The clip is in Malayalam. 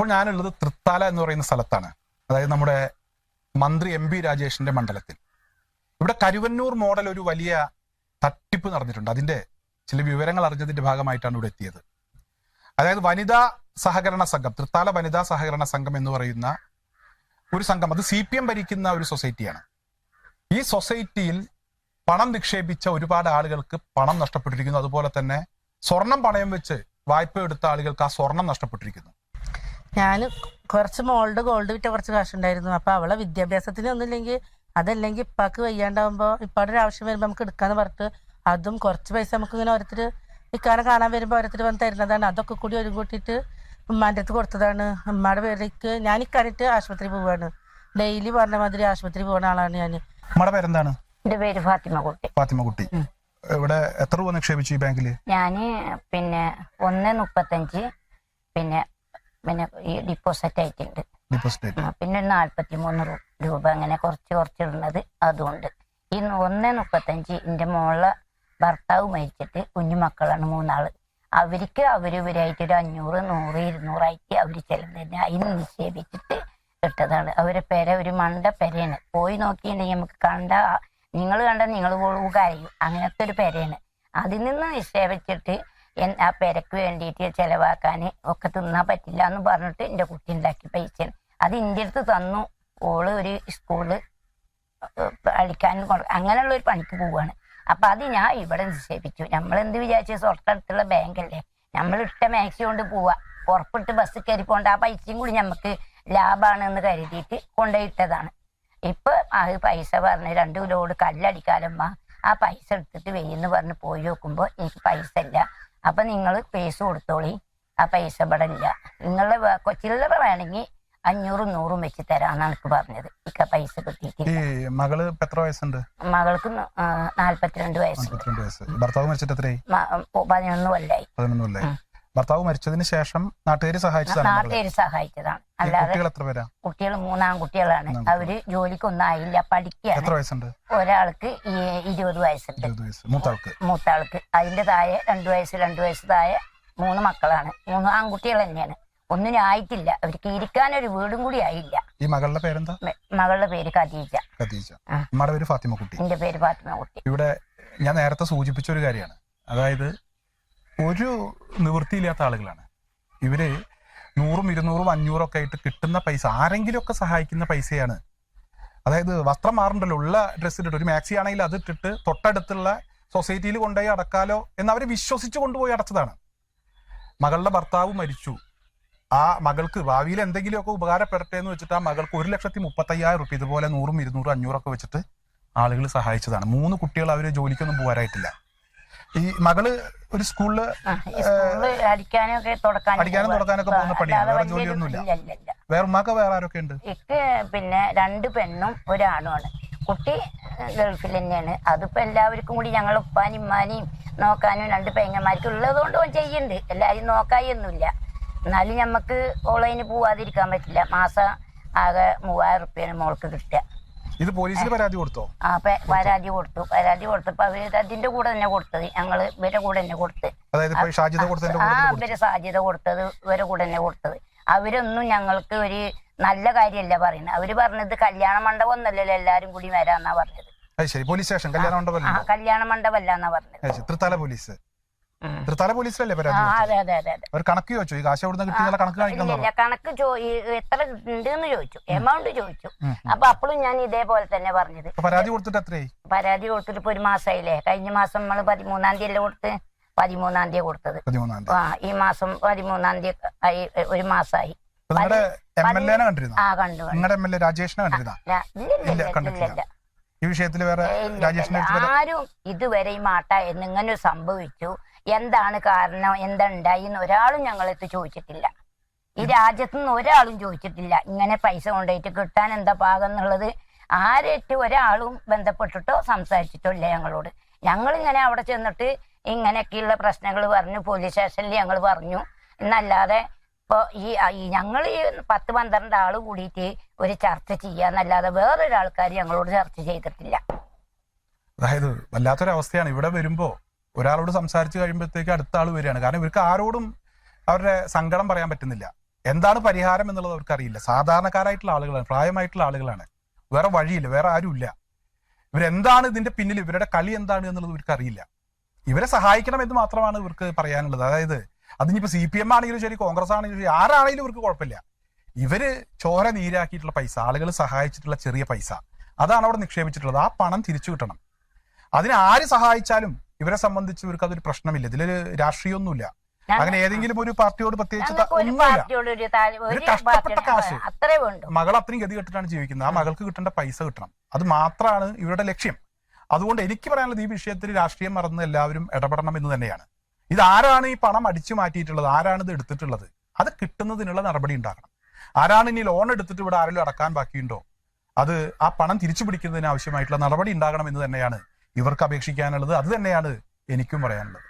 ഇപ്പോൾ ഞാനുള്ളത് തൃത്താല എന്ന് പറയുന്ന സ്ഥലത്താണ്. അതായത് നമ്മുടെ മന്ത്രി എം പി രാജേഷിന്റെ മണ്ഡലത്തിൽ. ഇവിടെ കരുവന്നൂർ മോഡൽ ഒരു വലിയ തട്ടിപ്പ് നടന്നിട്ടുണ്ട്. അതിന്റെ ചില വിവരങ്ങൾ അറിഞ്ഞതിന്റെ ഭാഗമായിട്ടാണ് ഇവിടെ എത്തിയത്. അതായത് വനിതാ സഹകരണ സംഘം തൃത്താല വനിതാ സഹകരണ സംഘം എന്ന് പറയുന്ന ഒരു സംഘം. അത് സി പി എം ഭരിക്കുന്ന ഒരു സൊസൈറ്റിയാണ്. ഈ സൊസൈറ്റിയിൽ പണം നിക്ഷേപിച്ച ഒരുപാട് ആളുകൾക്ക് പണം നഷ്ടപ്പെട്ടിരിക്കുന്നു. അതുപോലെ തന്നെ സ്വർണം പണയം വെച്ച് വായ്പ എടുത്ത ആളുകൾക്ക് ആ സ്വർണം നഷ്ടപ്പെട്ടിരിക്കുന്നു. ഞാൻ കുറച്ച് മോൾഡ് ഗോൾഡ് വിറ്റ കുറച്ച് കാശ് ഉണ്ടായിരുന്നു അപ്പൊ അവളെ വിദ്യാഭ്യാസത്തിന് ഒന്നുമില്ലെങ്കിൽ അതല്ലെങ്കിൽ ഇപ്പാക്ക് വയ്യാണ്ടാവുമ്പോ ഇപ്പാടെ ഒരു ആവശ്യം വരുമ്പോൾ നമുക്ക് എടുക്കാന്ന് പറഞ്ഞിട്ട് അതും കുറച്ച് പൈസ നമുക്ക് ഇങ്ങനെ ഓരോരുത്തർ ഇക്കാനെ കാണാൻ വരുമ്പോൾ ഓരോരുത്തർ വന്ന് തരുന്നതാണ്. അതൊക്കെ കൂടി ഒരു കൂട്ടിയിട്ട് ഉമ്മാന്റെ അടുത്ത് കൊടുത്തതാണ്. ഉമ്മയുടെ പേരേക്ക് ഞാൻ ഇക്കാനിട്ട് ആശുപത്രി പോവാണ്. ഡെയിലി പറഞ്ഞ മാതിരി ആശുപത്രി പോകുന്ന ആളാണ് ഞാൻ നമ്മുടെ പേരെന്താണ്? എന്റെ പേര് ഫാത്തിമ കുട്ടി ഫാത്തിമ കുട്ടി ഇവിടെ എത്ര രൂപ നിക്ഷേപിച്ചു ഈ ബാങ്കിൽ? ഞാൻ പിന്നെ ഒന്ന് മുപ്പത്തഞ്ച് പിന്നെ പിന്നെ ഈ ഡിപ്പോസിറ്റ് ആയിട്ടുണ്ട്. ഡിപ്പോസിറ്റ് പിന്നെ നാല്പത്തി മൂന്ന് രൂപ അങ്ങനെ കുറച്ച് കുറച്ചിടുന്നത് അതുകൊണ്ട് ഈ ഒന്ന് മുപ്പത്തഞ്ച് എന്റെ മോളെ ഭർത്താവ് മരിച്ചിട്ട് കുഞ്ഞു മക്കളാണ് മൂന്നാൾ. അവർക്ക് അവരിവരായിട്ട് ഒരു അഞ്ഞൂറ് നൂറ് ഇരുന്നൂറായിട്ട് അവർ ചെല്ലുന്നതിന് അതിന് നിക്ഷേപിച്ചിട്ട് ഇട്ടതാണ്. അവരെ പെര ഒരു മണ്ട പെരയാണ്. പോയി നോക്കിയിട്ടുണ്ടെങ്കിൽ നമുക്ക് കണ്ട നിങ്ങൾ കണ്ട നിങ്ങൾ പോളൂ കരയും. അങ്ങനത്തെ ഒരു പെരയാണ്. അതിൽ നിന്ന് നിക്ഷേപിച്ചിട്ട് ആ പെരക്ക് വേണ്ടിയിട്ട് ചിലവാക്കാൻ ഒക്കെ തിന്നാൻ പറ്റില്ല എന്ന് പറഞ്ഞിട്ട് എന്റെ കുട്ടി ഉണ്ടാക്കി പൈസ അത് എന്റെ അടുത്ത് തന്നു. ഓൾ ഒരു സ്കൂളിൽ കൊണ്ട് അങ്ങനെയുള്ള ഒരു പണിക്ക് പോവാണ്. അപ്പൊ അത് ഞാൻ ഇവിടെ നിക്ഷേപിച്ചു. നമ്മൾ എന്ത് വിചാരിച്ചു ബാങ്ക് അല്ലേ? നമ്മൾ ഇട്ട മാക്സി കൊണ്ട് പോവാ. പുറപ്പെട്ട് ബസ് കയറി പോകേണ്ട. ആ പൈസയും കൂടി നമുക്ക് ലാഭമാണ് എന്ന് കരുതിയിട്ട് കൊണ്ടുപോയിട്ടതാണ്. ഇപ്പൊ ആ പൈസ പറഞ്ഞ് രണ്ടു കിലോട് കല്ലടിക്കാലമ്മ. ആ പൈസ എടുത്തിട്ട് വെയ്യെന്ന് പറഞ്ഞ് പോയി നോക്കുമ്പോ എനിക്ക് പൈസ ഇല്ല. അപ്പൊ നിങ്ങൾ പൈസ കൊടുത്തോളി. ആ പൈസ ഇവിടെ ഇല്ല. നിങ്ങളുടെ ചില്ലറ വേണമെങ്കിൽ അഞ്ഞൂറും നൂറും വെച്ച് തരാന്നാണ് എനിക്ക് പറഞ്ഞത്. ഇക്ക പൈസ കിട്ടിയിട്ടില്ല. മകൾ എത്ര വയസ്സുണ്ട്? മകൾക്ക് നാല്പത്തിരണ്ട് വയസ്സ്. ഭർത്താവ് മരിച്ചിട്ട് എത്രയായി? മ- ഉം, പതിനൊന്ന് കൊല്ലായി. പതിനൊന്ന് കൊല്ലായി. ഭർത്താവ് മരിച്ചതിന് ശേഷം നാട്ടുകാർ സഹായിച്ചതാണ് നാട്ടുകാർ സഹായിച്ചതാണ്. അല്ലാതെ കുട്ടികൾ എത്ര പേരാ? കുട്ടികൾ മൂന്നാം കുട്ടികളാണ് അവർ ജോലിക്കൊന്നും ആയില്ല പഠിക്കുകയാണ് എത്ര വയസ്സുണ്ട്? ഒരാൾക്ക് ഇരുപത് വയസ്സുണ്ട്. മൂത്താൾക്ക്? മൂത്താൾക്ക്. മൂത്ത അതിന്റെ താഴെ രണ്ടു വയസ്സ് രണ്ടു വയസ്സ് താഴെ മൂന്ന് മക്കളാണ്. മൂന്ന് ആൺകുട്ടികൾ തന്നെയാണ്. ഒന്നിനും ആയിട്ടില്ല. അവർക്ക് ഇരിക്കാൻ ഒരു വീടും കൂടി ആയില്ല. ഈ മകളുടെ പേരെന്താ? മകളുടെ പേര് ഖദീജ. ഖദീജ. നമ്മുടെ പേര് ഫാത്തിമ കുട്ടി എന്റെ പേര് ഫാത്തിമ കുട്ടി ഇവിടെ ഞാൻ നേരത്തെ സൂചിപ്പിച്ച ഒരു കാര്യമാണ്. അതായത് ഒരു നിവൃത്തിയില്ലാത്ത ആളുകളാണ്. ഇവർ നൂറും ഇരുന്നൂറും അഞ്ഞൂറും ഒക്കെ ആയിട്ട് കിട്ടുന്ന പൈസ ആരെങ്കിലും ഒക്കെ സഹായിക്കുന്ന പൈസയാണ്. അതായത് വസ്ത്രം മാറണ്ടല്ലോ ഉള്ള ഡ്രസ്സ് ഇട്ടിട്ട് ഒരു മാക്സി ആണെങ്കിൽ അത് ഇട്ടിട്ട് തൊട്ടടുത്തുള്ള സൊസൈറ്റിയിൽ കൊണ്ടുപോയി അടക്കാലോ എന്ന് അവരെ വിശ്വസിച്ച് കൊണ്ടുപോയി അടച്ചതാണ്. മകളുടെ ഭർത്താവ് മരിച്ചു. ആ മകൾക്ക് ഭാവിയിൽ എന്തെങ്കിലുമൊക്കെ ഉപകാരപ്പെടട്ടെ എന്ന് വെച്ചിട്ട് ആ മകൾക്ക് ഒരു ലക്ഷത്തി മുപ്പത്തയ്യായിരം റുപ്യ ഇതുപോലെ നൂറും ഇരുന്നൂറും അഞ്ഞൂറൊക്കെ വെച്ചിട്ട് ആളുകൾ സഹായിച്ചതാണ്. മൂന്ന് കുട്ടികൾ അവർ ജോലിക്കൊന്നും പോകാനായിട്ടില്ല ഈ മകൾ ഒരു സ്കൂളിൽ അടിക്കാനും. തുടക്കാനൊക്കെ പോകുന്ന പണിയാണ്. വേറെ ജോലിയൊന്നുമില്ല. വേറെ ഉമ്മാക്ക വേറെ ആരൊക്കെ ഉണ്ട്? ഇക്ക് പിന്നെ രണ്ട് പെണ്ണും ഒരാണുമാണ് കുട്ടി ഗൾഫിൽ തന്നെയാണ്. അതിപ്പോ എല്ലാവർക്കും കൂടി ഞങ്ങൾ ഉപ്പാനും ഉമ്മാനെയും നോക്കാനും രണ്ട് പെങ്ങന്മാർക്ക് ഉള്ളത് കൊണ്ട് ഓൻ ചെയ്യുന്നുണ്ട് എല്ലാരും നോക്കായൊന്നുമില്ല. എന്നാലും നമുക്ക് ഓൺലൈനിൽ പോവാതിരിക്കാൻ പറ്റില്ല. മാസം ആകെ മൂവായിരം റുപ്യാണ് മോൾക്ക് കിട്ടുക. ഇത് പോലീസിൽ പരാതി കൊടുത്തോ? ആ പരാതി കൊടുത്തു. പരാതി കൊടുത്തപ്പോ അവർ അതിന്റെ കൂടെ തന്നെ കൊടുത്തത്. ഞങ്ങൾ ഇവരെ കൂടെ തന്നെ കൊടുത്ത്. അതായത് ഷാജിദ കൊടുത്തതിന്റെ ആ അവർ സാധ്യത കൊടുത്തത് ഇവരെ കൂടെ തന്നെ കൊടുത്തത്. അവരൊന്നും ഞങ്ങൾക്ക് ഒരു നല്ല കാര്യമല്ല പറയുന്നത്. അവർ പറഞ്ഞത് കല്യാണ മണ്ഡപം ഒന്നല്ലല്ലോ എല്ലാരും കൂടി വരാന്നാ പറഞ്ഞത്. ശരി. പോലീസ് സ്റ്റേഷൻ കല്യാണ ആ കല്യാണ മണ്ഡപം അല്ലാന്നാ പറഞ്ഞത്. തൃത്താല പോലീസ്. തൃത്താല പോലീസിലല്ലേ പരാതി? അതെ അതെ അതെ അതെ. ഒരു കണക്ക് ചോദിച്ചു? ഈ കാശ് എവിടുന്ന് കിട്ടിയ കണക്ക് കാണിക്കണം ഇല്ല കണക്ക് എത്ര ഉണ്ട് എന്ന് ചോദിച്ചു എമൗണ്ട് ചോദിച്ചു. അപ്പൊ അപ്പോഴും ഞാൻ ഇതേപോലെ തന്നെ പറഞ്ഞത്. പരാതി കൊടുത്തിട്ട് എത്രയായി? പരാതി കൊടുത്തിട്ട് ഇപ്പൊ ഒരു മാസമായില്ലേ കഴിഞ്ഞ മാസം നമ്മൾ പതിമൂന്നാം തീയതി അല്ലേ കൊടുത്ത്? പതിമൂന്നാം തീയതി കൊടുത്തത്. ആ ഈ മാസം പതിമൂന്നാം തീയതി ആയി ഒരു മാസമായി ആ കണ്ടു രാജേഷിനെ കണ്ടിരുന്ന? വിഷയത്തിൽ വേറെ ആരും ഇതുവരെ ഈ മാട്ട എന്നിങ്ങനെ സംഭവിച്ചു. എന്താണ് കാരണം? എന്തുണ്ടായി എന്ന് ഒരാളും ഞങ്ങളെടുത്ത് ചോദിച്ചിട്ടില്ല. ഈ രാജ്യത്തു നിന്ന് ഒരാളും ചോദിച്ചിട്ടില്ല. ഇങ്ങനെ പൈസ കൊണ്ടുപോയിട്ട് കിട്ടാൻ എന്താ പാകം എന്നുള്ളത് ആരേറ്റ് ഒരാളും ബന്ധപ്പെട്ടിട്ടോ സംസാരിച്ചിട്ടോ ഇല്ല ഞങ്ങളോട്. ഞങ്ങൾ ഇങ്ങനെ അവിടെ ചെന്നിട്ട് ഇങ്ങനെയൊക്കെയുള്ള പ്രശ്നങ്ങൾ പറഞ്ഞു. പോലീസ് സ്റ്റേഷനിൽ ഞങ്ങൾ പറഞ്ഞു. എന്നല്ലാതെ ഇപ്പൊ ഈ ഞങ്ങൾ ഈ പത്ത് പന്ത്രണ്ട് ആൾ കൂടിയിട്ട് ഒരു ചർച്ച ചെയ്യാന്നല്ലാതെ വേറൊരാൾക്കാർ ഞങ്ങളോട് ചർച്ച ചെയ്തിട്ടില്ല. അതായത് വല്ലാത്തൊരവസ്ഥയാണ്. ഇവിടെ വരുമ്പോ ഒരാളോട് സംസാരിച്ച് കഴിയുമ്പോഴത്തേക്ക് അടുത്ത ആൾ വരികയാണ്. കാരണം ഇവർക്ക് ആരോടും അവരുടെ സങ്കടം പറയാൻ പറ്റുന്നില്ല. എന്താണ് പരിഹാരം എന്നുള്ളത് അവർക്ക് അറിയില്ല സാധാരണക്കാരായിട്ടുള്ള ആളുകളാണ് പ്രായമായിട്ടുള്ള ആളുകളാണ്. വേറെ വഴിയില്ല വേറെ ആരുമില്ല. ഇവരെന്താണ് ഇതിന്റെ പിന്നിൽ ഇവരുടെ കളി എന്താണ് എന്നുള്ളത് ഇവർക്ക് അറിയില്ല ഇവരെ സഹായിക്കണം എന്ന് മാത്രമാണ് ഇവർക്ക് പറയാനുള്ളത്. അതായത് അതിനിപ്പോ സി പി എം ആണെങ്കിലും ശരി കോൺഗ്രസ് ആണെങ്കിലും ശരി ആരാണെങ്കിലും ഇവർക്ക് കുഴപ്പമില്ല. ഇവർ ചോര നീരാക്കിയിട്ടുള്ള പൈസ ആളുകൾ സഹായിച്ചിട്ടുള്ള ചെറിയ പൈസ അതാണ് അവിടെ നിക്ഷേപിച്ചിട്ടുള്ളത്. ആ പണം തിരിച്ചു കിട്ടണം. അതിന് ആര് സഹായിച്ചാലും ഇവരെ സംബന്ധിച്ച് ഇവർക്ക് അതൊരു പ്രശ്നമില്ല. ഇതിലൊരു രാഷ്ട്രീയമൊന്നുമില്ല അങ്ങനെ ഏതെങ്കിലും ഒരു പാർട്ടിയോട് പ്രത്യേകിച്ച് ഒരു കഷ്ടപ്പെട്ട കാശ്. മകൾ അത്രയും ഗതി കെട്ടിട്ടാണ് ജീവിക്കുന്നത്. ആ മകൾക്ക് കിട്ടേണ്ട പൈസ കിട്ടണം. അത് മാത്രമാണ് ഇവരുടെ ലക്ഷ്യം. അതുകൊണ്ട് എനിക്ക് പറയാനുള്ളത് ഈ വിഷയത്തിൽ രാഷ്ട്രീയം മറന്ന് എല്ലാവരും ഇടപെടണം എന്ന് തന്നെയാണ്. ഇത് ആരാണ് ഈ പണം അടിച്ചു മാറ്റിയിട്ടുള്ളത്? ആരാണ് ഇത് എടുത്തിട്ടുള്ളത്? അത് കിട്ടുന്നതിനുള്ള നടപടി ഉണ്ടാകണം. ആരാണ് ഇനി ലോൺ എടുത്തിട്ട് ഇവിടെ ആരെങ്കിലും അടക്കാൻ ബാക്കിയുണ്ടോ? അത് ആ പണം തിരിച്ചു പിടിക്കുന്നതിന് ആവശ്യമായിട്ടുള്ള നടപടി ഉണ്ടാകണം എന്ന് തന്നെയാണ് ഇവർക്ക് അപേക്ഷിക്കാനുള്ളത്. അത് തന്നെയാണ് എനിക്കും പറയാനുള്ളത്.